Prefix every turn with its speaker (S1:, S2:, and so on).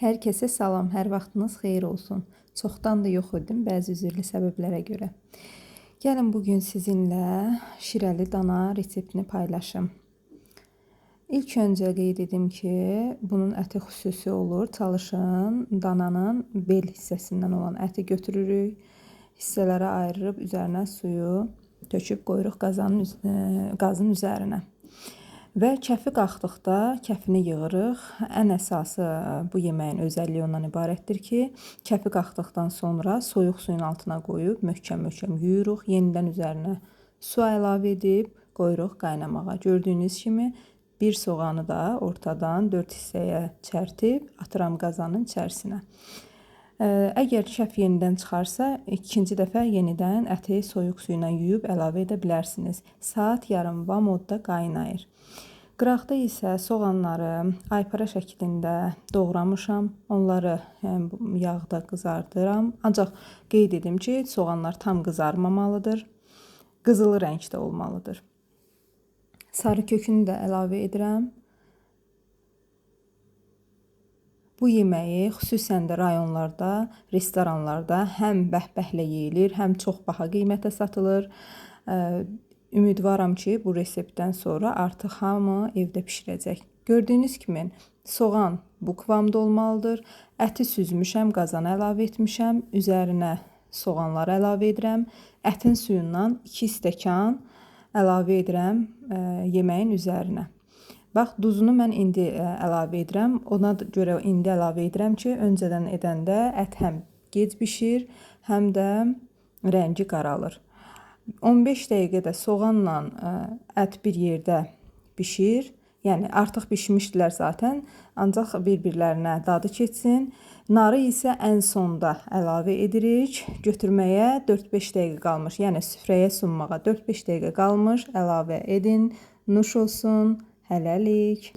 S1: Hər kəsə salam, hər vaxtınız xeyir olsun. Çoxdandır yox idim bəzi üzürlü səbəblərə görə. Gəlin bu gün sizinlə şirəli dana reseptini paylaşım. İlk öncə qeyd edim ki, bunun əti xüsusi olur. Çalışın dananın bel hissəsindən olan əti götürürük. Hissələrə ayırıb üzərinə suyu töküb qoyuruq qazanın e, qazın üzərinə. Və kəfi qalxdıqda kəfini yığırıq. Ən əsası e, bu yeməyin özəlliyi ondan ibarətdir ki, kəfi qalxdıqdan sonra soyuq suyun altına qoyub möhkəm-möhkəm yuyuruq. Yenidən üzərinə su əlavə edib qoyuruq qaynamağa. Gördüyünüz kimi bir soğanı da ortadan 4 hissəyə çərtib atıram qazanın içərisinə. Ə, Əgər kəf yenidən çıxarsa, ikinci dəfə yenidən əti soyuq su ilə yuyub əlavə edə bilərsiniz. Saat yarım va modda qaynayır. Qıraqda isə soğanları aypara şəklində doğramışam. Onları həm yağda qızardıram. Ancaq qeyd edim ki, soğanlar tam qızarmamalıdır. Qızılı rəngdə olmalıdır. Sarı kökünü də əlavə edirəm. Bu yeməyi xüsusən də rayonlarda, restoranlarda həm bəhbəhlə yeyilir, həm çox baha qiymətə satılır. Ümidvaram ki, bu reseptdən sonra artıq hamı evdə bişirəcək. Gördüyünüz kimi soğan bu kıvamda olmalıdır. Əti süzmüşəm, qazana əlavə etmişəm. Üzərinə soğanları əlavə edirəm. Ətin suyundan 2 stəkan əlavə edirəm ə, yeməyin üzərinə. Bax, duzunu mən indi ə, əlavə edirəm. Ona görə indi əlavə edirəm ki, öncədən edəndə ət həm gec bişir, həm də rəngi qaralır. 15 dəqiqədə soğanla ət bir yerdə bişir. Yəni artıq bişmişdilər zaten, ancaq bir-birlərinə dadı keçsin. Narı isə ən sonda əlavə edirik. Götürməyə 4-5 dəqiqə qalmış. Yəni süfrəyə sunmağa 4-5 dəqiqə qalmış. Əlavə edin. Nuş olsun. Hələlik.